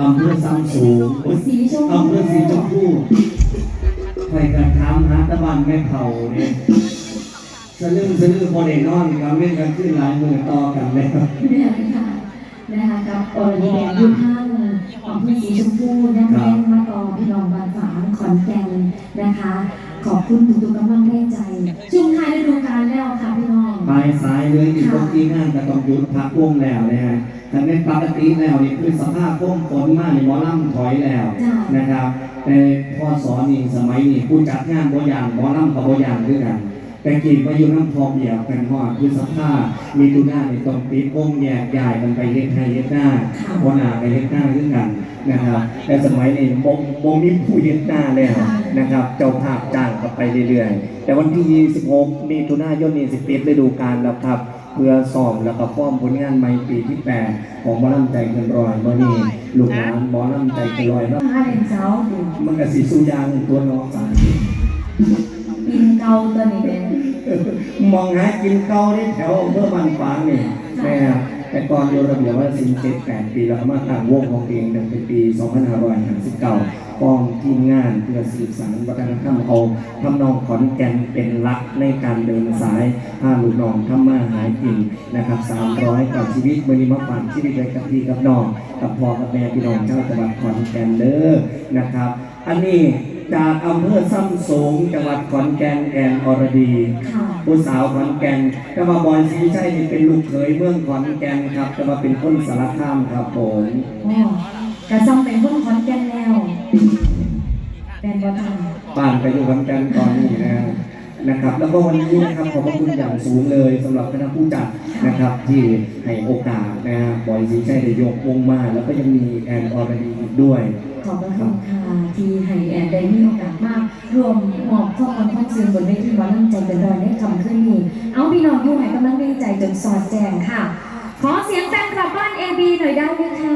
อำเภอซ้ำสูงสีชมพูอำเภอสีชมพูไปกันทำหาตะวันแม่เผาเนี่ยสะลึมสะลือพอได้นอนกันเล่นกันขึ้นหลายมือต่อกันแล้ว เนี่ยค่ะนะคะกับอรดีแดงอยู่ข้างของพี่สีชมพูนะคะแม่มาต่อพี่น้องบานฝางขอนแก่นนะคะ ขอบคุณทุกๆกำลังแรงใจช่วงท้ายฤดูกาลแล้วค่ะพี่น้อง ปลายสายเลยอีกตรงที่งานก็ต้องหยุดพักวงแล้วนะฮะ แต่ในปกติแล้วนี่คือสภาพวงฝนมากในหมอลำถอยแล้วจ้ะนะครับแต่พ่อสอนนี่สมัยนี้ผู้จัดงานบ่อย่างหมอลำกับบ่อย่างด้วยกันแต่กินไปอยู่น้ำพองเดียวกันหอดคือสภาพมีตุหน้าในตรงปิดวงแยกย้ายกันไปเฮ็ดให้เฮ็ดหน้าหัวหน้าไปเฮ็ดหน้าด้วยกันนะครับแต่สมัยนี้บ่บ่มีผู้เฮ็ดหน้าแล้วนะครับ เจ้าภาพจ้างกันไปเรื่อยๆ แต่วันที่ 26 มีตุนายนนี้สิปิดฤดูกาลแล้วครับ เพื่อสอบแล้วก็ป้อมผลงานใหม่ปีที่8ของบอลลัมใจเกินรอยมื่อนี้ลูกหลานบอลำใจเกินรอยแล้วห้าเดือนเช้ามันก็สีสู้ยางตัวน้องสารปีนเกาตัวนี้เป็นมองหากินเกาได้แถวอำเภอบางฝางนี่แม่ แต่ก่อนอยู่ระเบียบว่าสิบเจ็ดแปดปีแล้วมาตั้งวงของเองตั้งแต่ปี 2559ป้องทีมงานเพื่อสืบสานวัฒนธรรมเอาทำนองขอนแก่นเป็นหลักในการเดินสายพาลูกน้องทำมาหากินนะครับ 300กว่าชีวิตมื่อนี้มาฝากชีวิตไว้กับพี่กับน้องกับพ่อกับแม่พี่น้องเจ้าจังหวัดขอนแก่นเด้อนะครับ อันนี้ จากอำเภอซ้ำโสงจังหวัดขอนแก่นแอนอรดีค่ะ ผู้สาวขอนแก่นก็มาบอยศรีชัยนี่เป็นลูกเขยเมืองขอนแก่นครับจะมาเป็นคนสารคามครับผมโอ้กระซองเป็นคนขอนแก่นแล้วเป็นบ่ทันบ้านไปอยู่ขอนแก่นตอนนี้นะนะครับ แล้วก็วันนี้นะครับขอบพระคุณอย่างสูงเลยสำหรับคณะผู้จัดนะครับ ที่ให้โอกาสนะฮะบอยศรีชัยได้ยกวงมาแล้วก็ยังมีแอนอรดีอีกด้วย ขอบพระคุณค่ะที่ให้แอนได้มีโอกาสมากรวมหมอบข้อมูลข้อมูลบนเวทีหมอลำใจเป็นรอยได้คำขึ้นนี้เอาพี่น้องยู่ให้กำลังดีใจจนสอดแจงค่ะ ขอเสียงแฟนคลับบ้าน AB หน่อยได้ไหมคะ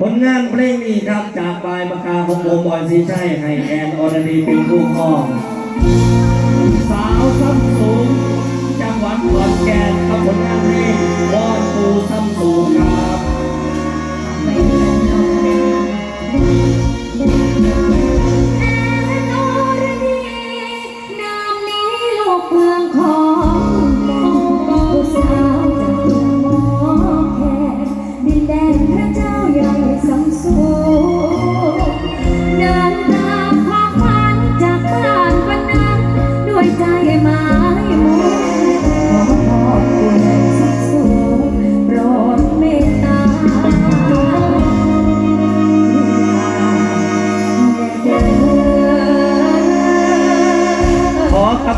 ผลงานเพลงนี้ครับจากปลายปากกาของผมบอยศรีชัยให้แอนอรดีเป็นผู้ครอง สาวซ้ำสูง จังหวัดขอนแก่นครับผลงานเพลงวอน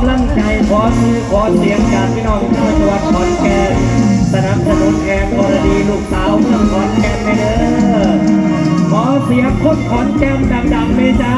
ำลังใจขอซื้อขอเสียงจากพี่น้องชาวจังหวัดขอนแก่นสนับสนุนแอนกรดีลูกสาวเมืองขอนแก่นไปเด้อขอเสียงคนขอนแก่นดังๆเลยจ้า